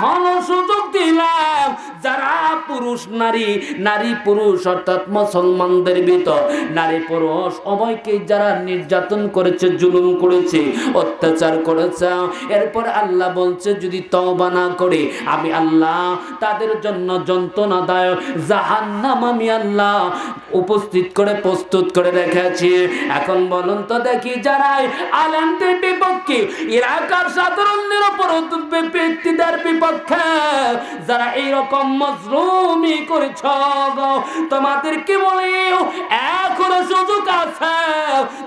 এখনও সুযোগ দিলাম। যারা পুরুষ, নারী নারী পুরুষ অর্থাৎ মুসলমানদের ভিতর, নারী পুরুষ উভয়কে যারা নির্যাতন করেছে, জুলুম করেছে, অত্যাচার করেছে, এরপর আল্লাহ বলছে, যদি তওবা না করে, আমি আল্লাহ তাদের জন্য যন্ত্রণাদায়ক জাহান্নাম আমি আল্লাহ উপস্থিত করে প্রস্তুত করে রেখেছি এখন বলুন তো দেখি যারা আলেমদের বিপক্ষে এলাকার সাধারণ নিরাপরাধ ব্যক্তিদের বিপক্ষে যারা এইরকম মজলুমি করেছ গো, তোমাদেরকে বলি? এখনও সুযোগ আছে।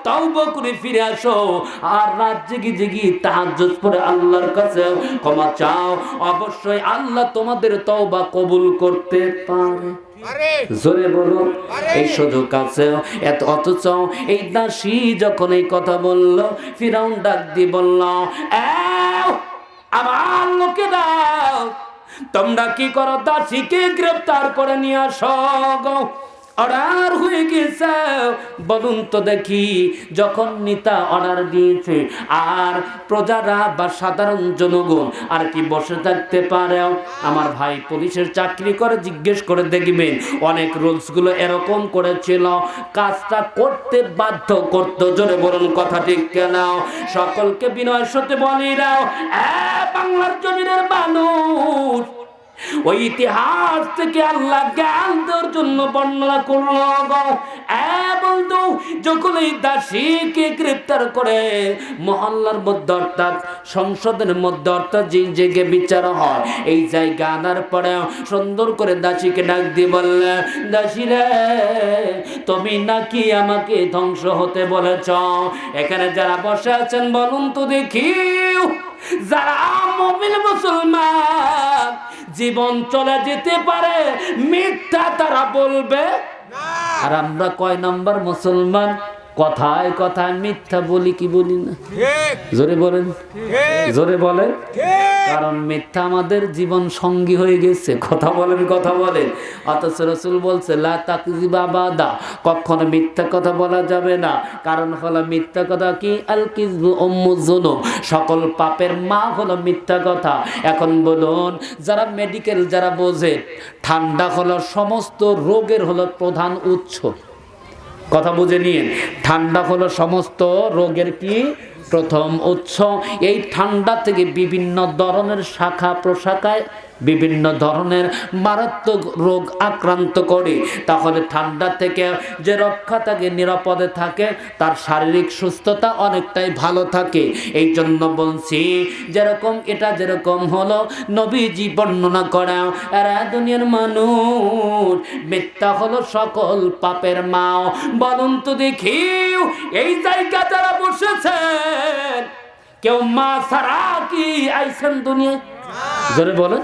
তওবা করে ফিরে আসো। আর রাত জেগে জেগে তাহাজ্জুদ পড়ে আল্লাহর কাছে ক্ষমা চাও। অবশ্যই আল্লাহ তোমাদের তওবা কবুল করতে পারে। জোরে বলো এই সুযোগ আছে এত অথচ এই দাসী যখন এই কথা বলল ফিরাউন ডাক দিয়ে বলল আমার লোকে দাও তোমরা কি করো দাসীকে গ্রেপ্তার করে নিয়ে আসো গো? অর্ডার হয়ে গেছে। বলুন তো দেখি, যখন নেতা অর্ডার দিয়েছে, আর প্রজারা বা সাধারণ জনগণ আর কি বসে থাকতে পারে? আমার ভাই পুলিশের চাকরি করে জিজ্ঞেস করে দেখবেন, অনেক রুলসগুলো এরকম করেছিল। কাজটা করতে বাধ্য করতো, জোরে বলুন কথা ঠিক কেন? সকলকে বিনয়ের সাথে বলি দাও বাংলার জমিনের মানুষ। ওই ইতিহাস থেকে আল্লাহ জ্ঞান দেওয়ার জন্য বর্ণনা যখন এই দাসীকে গ্রেপ্তার করে মহল্লার মধ্যে, অর্থাৎ সংসদের মধ্যে, অর্থাৎ যে জায়গায় বিচার হয়, এই জায়গা আনার পরে সুন্দর করে দাসীকে ডাক দিয়ে বললে দাসী রে তুমি নাকি আমাকে ধ্বংস হতে বলেছ? এখানে যারা বসে আছেন, বলুন তো দেখি। যারা মুসলমান জীবন চলে যেতে পারে মিথ্যা তারা বলবে। আর আমরা কয় নম্বর মুসলমান? কথায় কথায় মিথ্যা বলি কি বলি না? জোরে বলেন। জোরে বলেন। কারণ মিথ্যা আমাদের জীবন সঙ্গী হয়ে গেছে। কথা বলেন কথা বলেন। অথচ রসুল বলছে লা কখনো মিথ্যা কথা বলা যাবে না। কারণ হলো মিথ্যা কথা কি? আল কিজবু সকল পাপের মা হলো মিথ্যা কথা। এখন বলুন যারা মেডিকেল যারা বোঝে ঠান্ডা হলো সমস্ত রোগের হলো প্রধান উৎস। কথা বুঝে নিন ঠান্ডা হলো সমস্ত রোগের কি? প্রথম উৎস। এই ঠান্ডা থেকে বিভিন্ন ধরনের শাখা প্রশাখায় বিভিন্ন ধরনের মারাত্মক রোগ আক্রান্ত করে তাহলে ঠান্ডা থেকে যে রক্ষা থাকে নিরাপদে থাকে তার শারীরিক সুস্থতা অনেকটাই ভালো থাকে। এই জন্য বলছি যেরকম এটা যেরকম হলো নবীজি বর্ণনা করা এরা দুনিয়ার মানুষ মিথ্যা হলো সকল পাপের মাও। বলুন তো দেখি এই জায়গা যারা বসেছেন কেউ মা সারা কি আইসেন দুনিয়া জোরে বলেন।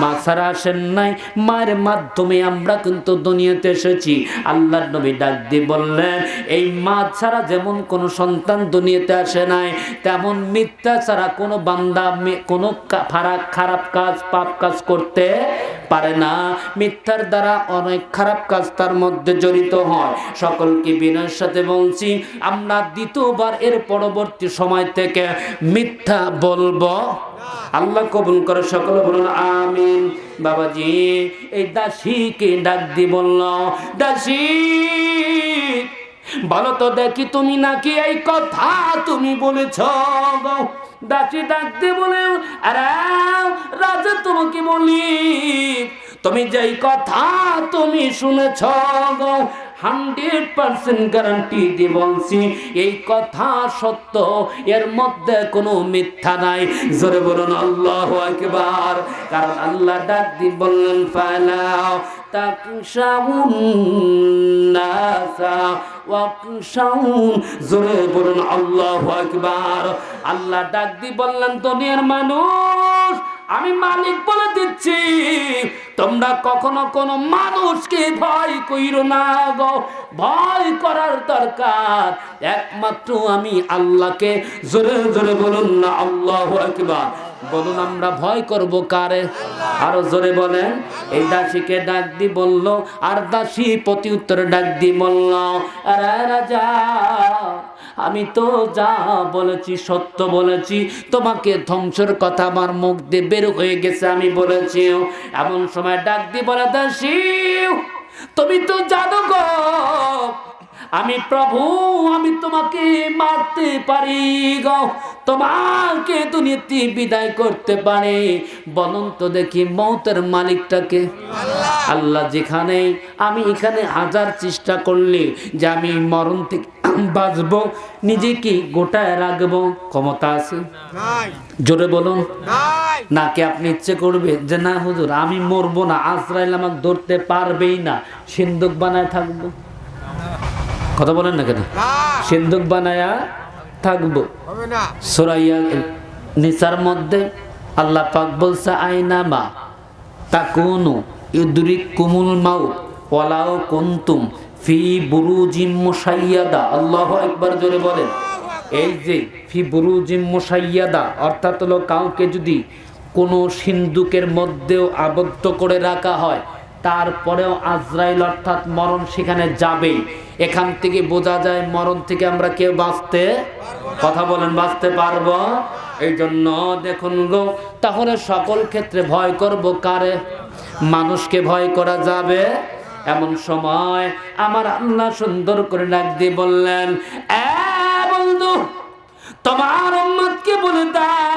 মা আসেন নাই মায়ের মাধ্যমে আমরা কিন্তু দুনিয়াতে এসেছি। আল্লাহর নবী ডাক দিয়ে বললেন, এই মা ছাড়া যেমন কোনো সন্তান দুনিয়াতে আসে নাই, তেমন মিথ্যা ছাড়া কোনো বান্দা কোনো খারাপ খারাপ কাজ, পাপ কাজ করতে পারে না। মিথ্যার দ্বারা অনেক খারাপ কাজ তার মধ্যে জড়িত হয়। সকলকে বিনয়ের সাথে বলছি, আমরা দ্বিতীয়বার এর পরবর্তী সময় থেকে মিথ্যা বলব। আল্লাহ কবুল করে সকলে বলুন, আমিন। বাবাজি, এই দাসীকে ডাক দি বলল, দাসী বলো তো দেখি তুমি নাকি এই কথা তুমি বলেছ দাসী ডাক দিয়ে বলে আরে, রাজা তোমাকে বলি। তুমি যেই কথা তুমি শুনেছ হান্ড্রেড পার্সেন্ট গ্যারান্টি দিয়ে বলছি, এই কথা সত্য, এর মধ্যে কোনো মিথ্যা নাই। জোরে বলুন, আল্লাহ একবার কারণ আল্লাহ ডাক দিয়ে বললেন, ফালাও জোরে বলুন, আল্লাহ একবার আল্লাহ ডাক দিয়ে বললেন, দুনিয়ার মানুষ আমি মালিক বলে দিচ্ছি, তোমরা কখনো কোনো মানুষকে ভয় কইরো না গো। ভয় করার দরকার। একমাত্র আমি আল্লাহকে। জোরে জোরে বলুন না, আল্লাহ একবার বলুন, আমরা ভয় করব কারে? আরও জোরে বলেন, এই দাসীকে ডাক দি বলল, আর দাসী প্রতি উত্তরে ডাক দি বলল রাজা, আমি তো যা বলেছি, সত্য বলেছি, তোমাকে ধ্বংসের কথা আমার মুখ দিয়ে বের হয়ে গেছে, আমি বলেছি। এমন সময় ডাক দি বলে, দাসী, তুমি তো জানো গো, আমি প্রভু, আমি তোমাকে মারতে পারি গো। তোমাকে দুনিয়াতে বিদায় করতে পারি। বলুন তো দেখি মৌতের মালিকটাকে। আল্লাহ যেখানে আমি এখানে হাজার চেষ্টা করলে যে আমি মরণ থেকে বাঁচবো নিজেকে গোটায় রাখব। ক্ষমতা আছে? নাই। জোরে বলুন। নাই। নাকি আপনি ইচ্ছে করবে যে না হুজুর আমি মরবো না আজরাইল আমাকে ধরতে পারবেই না। সিন্ধুক বানায় থাকব। কথা বলেন না কেন? সিন্ধুক বানায়া থাকব। সোরাইয়া নিসার মধ্যে আল্লাহ পাক বলছে আইনামা তাকুনু ইউদরিক কুমুল মাউত ওয়ালাও কুনতুম ফি বুরুজিম মুসাইয়াদা আল্লাহু একবার জোরে বলেন। এই যে ফি বুরুজিম মুসাইয়াদা অর্থাৎ হলো কাউকে যদি কোনো সিন্ধুকের মধ্যেও আবদ্ধ করে রাখা হয় তারপরেও আজরাইল অর্থাৎ মরণ সেখানে যাবেই। এখান থেকে বোঝা যায় মরণ থেকে আমরা কেউ বাঁচতে কথা বলেন, বাঁচতে পারব? এই জন্য দেখুন গো, তাহলে সকল ক্ষেত্রে ভয় করব কারে? মানুষকে ভয় করা যাবে? এমন সময় আমার আল্লাহ সুন্দর করে ডাক দিয়ে বললেন বন্ধু, তোমার বলে দাও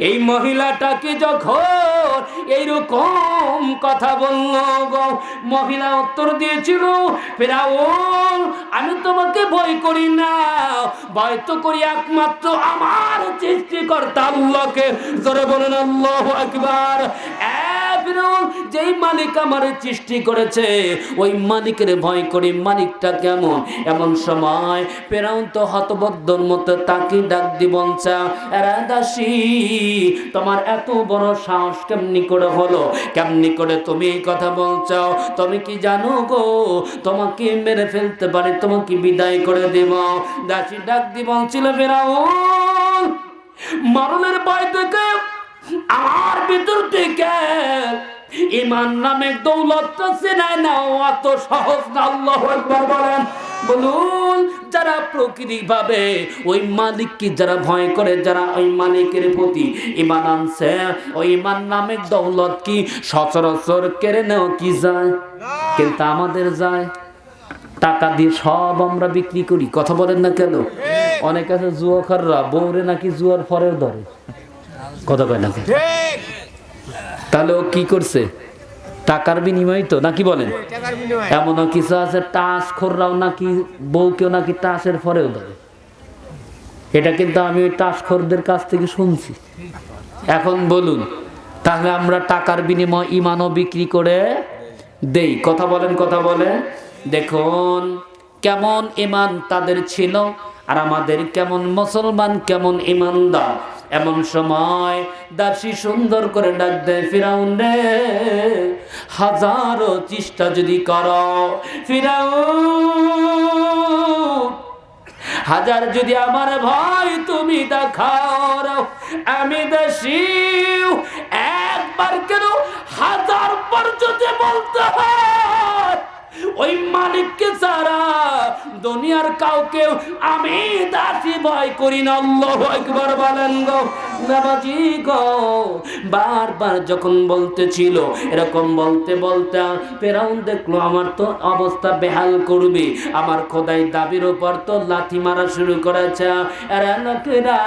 এই মহিলাটাকে যখন এইরকম কথা বলল গো? মহিলা উত্তর দিয়েছিল, ফেরাউন, আমি তোমাকে ভয় করি না। ভয় তো করি একমাত্র আমার সৃষ্টিকর্তা আল্লাহকে। জোরে বলেন, আল্লাহ একবার ফিরাউন যেই মালিক আমার সৃষ্টি করেছে, ওই মালিকের ভয় করি মালিকটা কেমন? এমন সময় ফেরাউন তো হতবদ্ধর মতো তাকে ডাক এরা দাসী, তোমার এত বড় সাহস কেমনি করে হলো? কেমনি করে তুমি এই কথা বলছো? তুমি কি জানো গো? তোমাকে মেরে ফেলতে পারি, তোমাকে বিদায় করে দেব। দাসী ডাক দিবন ছিল ফেরাউন ভয় থেকে আমার ভিতর থেকে ইমান নামে দৌলত চেনায় না অত সহজ না আল্লাহ একবার বলেন। বলুন যারা প্রকৃতি ভাবে ওই মালিককে যারা ভয় করে যারা ওই মালিকের প্রতি ইমান আনছে ওই ইমান নামে দৌলত কি সচরাচর কেড়ে নেওয়া কি যায়? কিন্তু আমাদের যায়। টাকা দিয়ে সব আমরা বিক্রি করি কথা বলেন না কেন? অনেক আছে জুয়াখাররা বউরে নাকি জুয়ার পরেও ধরে। কথা কয় না। তাহলে ও কি করছে? টাকার বিনিময় তো নাকি বলেন? এমনও কিছু আছে টাস খোররাও নাকি বউকেও নাকি টাসের পরেও ধরে এটা কিন্তু আমি ওই টাস খোরদের কাছ থেকে শুনছি। এখন বলুন, তাহলে আমরা টাকার বিনিময় ইমানও বিক্রি করে দেই। কথা বলেন কথা বলেন। দেখুন, কেমন ইমান তাদের ছিল আর আমাদের কেমন মুসলমান, কেমন ইমানদার। এমন সময় দাসী সুন্দর করে ডাক দেয়, ফিরাউন রে, হাজারো চেষ্টা যদি করো, ফিরাউন। হাজার যদি আমার ভয় তুমি দেখাও আমি দেশি একবার কেন হাজার পর যদি বলতে হয় ওই মালিককে ছাড়া দুনিয়ার কাউকে আমি দাসী ভয় করি না। আল্লাহ একবার বলেন গো বাবাজি গো। বারবার যখন বলতেছিল, এরকম বলতে বলতে ফেরাউন দেখল, আমার তো অবস্থা বেহাল করবে। আমার খোদাই দাবির উপর তো লাথি মারা শুরু করেছে। এরা লোকেরা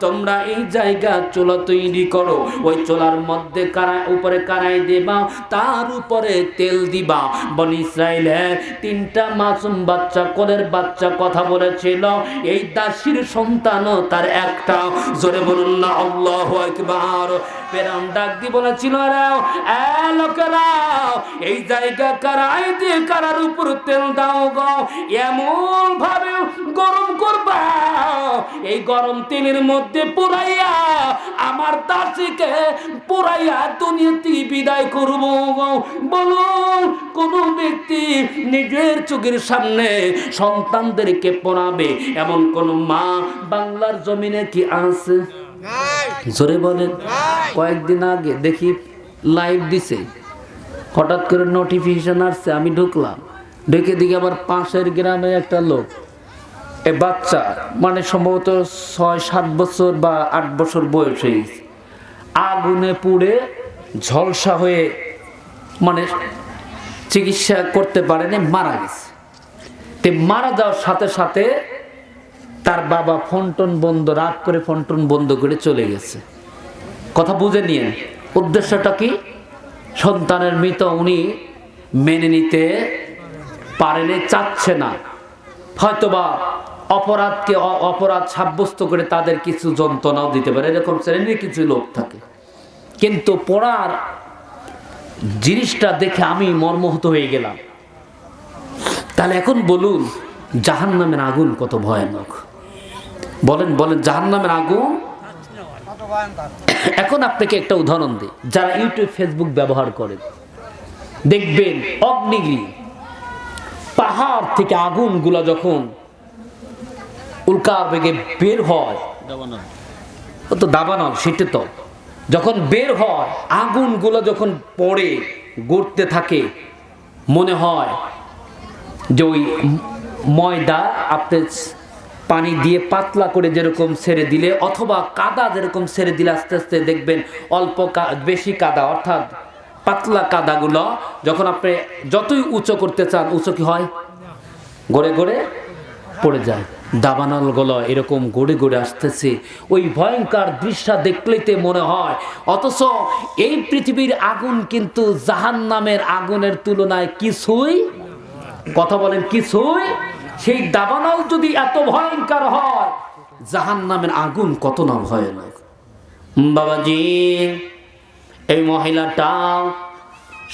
তোমরা এই জায়গা চোলা তৈরি করো। ওই চোলার মধ্যে কারা, উপরে কারাই দেবা, তার উপরে তেল দিবা। বন ইসরায়েলে তিনটা মাসুম বাচ্চা, কোলের বাচ্চা কথা বলেছিল। এই দাসির সন্তানও তার একটা। জোরে বলুন না, আল্লাহ একবার পেরাম ডাক দি বলেছিল এই জায়গা কারাই দিয়ে কারার উপর তেল দাও গো। এমন ভাবে গরম করবা। এই গরম তেলের মধ্যে পুরাইয়া, আমার দাসিকে পুরাইয়া দুনিয়াতে বিদায় করব গো। বলুন, কোন ব্যক্তি নিজের চোখের সামনে সন্তানদেরকে পড়াবে। এমন কোন মা বাংলার জমিনে কি আছে? জোরে বলেন। কয়েকদিন আগে দেখি লাইভ দিছে। হঠাৎ করে নোটিফিকেশন আসছে, আমি ঢুকলাম। ঢুকে দিকে আবার পাশের গ্রামে একটা লোক। এ বাচ্চা মানে সম্ভবত ছয়, সাত বছর বা আট বছর বয়স হয়েছে আগুনে পুড়ে ঝলসা হয়ে মানে চিকিৎসা করতে পারেনি, মারা গেছে। তে মারা যাওয়ার সাথে সাথে তার বাবা ফন্টন বন্ধ, রাগ করে ফন্টন বন্ধ করে চলে গেছে। কথা বুঝে নিয়ে উদ্দেশ্যটা কি? সন্তানের মৃত উনি মেনে নিতে পারেনি, চাচ্ছে না। হয়তোবা অপরাধকে অপরাধ সাব্যস্ত করে তাদের কিছু যন্ত্রণাও দিতে পারে, এরকম শ্রেণির কিছু লোক থাকে। কিন্তু পড়ার জিনিসটা দেখে আমি মর্মাহত হয়ে গেলাম। তাহলে এখন বলুন জাহান নামের আগুন কত ভয়ানক? বলেন বলেন জাহান নামের আগুন? এখন আপনাকে একটা উদাহরণ দিই, যারা ইউটিউব, ফেসবুক ব্যবহার করেন, দেখবেন অগ্নিগিরি, পাহাড় থেকে আগুনগুলো যখন উল্কা বেগে বের হয় তো দাবানল, সেটা তো। যখন বের হয়, আগুনগুলো যখন পড়ে, গড়তে থাকে, মনে হয় যে ওই ময়দা আপনি পানি দিয়ে পাতলা করে যেরকম ছেড়ে দিলে, অথবা কাদা যেরকম ছেড়ে দিলে আস্তে আস্তে দেখবেন অল্প বেশি কাদা, অর্থাৎ পাতলা কাদাগুলো যখন আপনি যতই উঁচু করতে চান, উঁচু কি হয়? গড়ে গড়ে পড়ে যায়। দাবানলগুলো এরকম গড়ে গড়ে আসতেছে। ওই ভয়ঙ্কর দৃশ্য দেখলেতে মনে হয়, অথচ এই পৃথিবীর আগুন কিন্তু জাহান নামের আগুনের তুলনায় কিছুই কথা বলেন কিছুই? সেই দাবানল যদি এত ভয়ঙ্কর হয় জাহান নামের আগুন কত না ভয়ানক। বাবাজি, এই মহিলাটা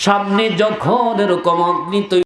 সামনে যখন এরকম অগ্নি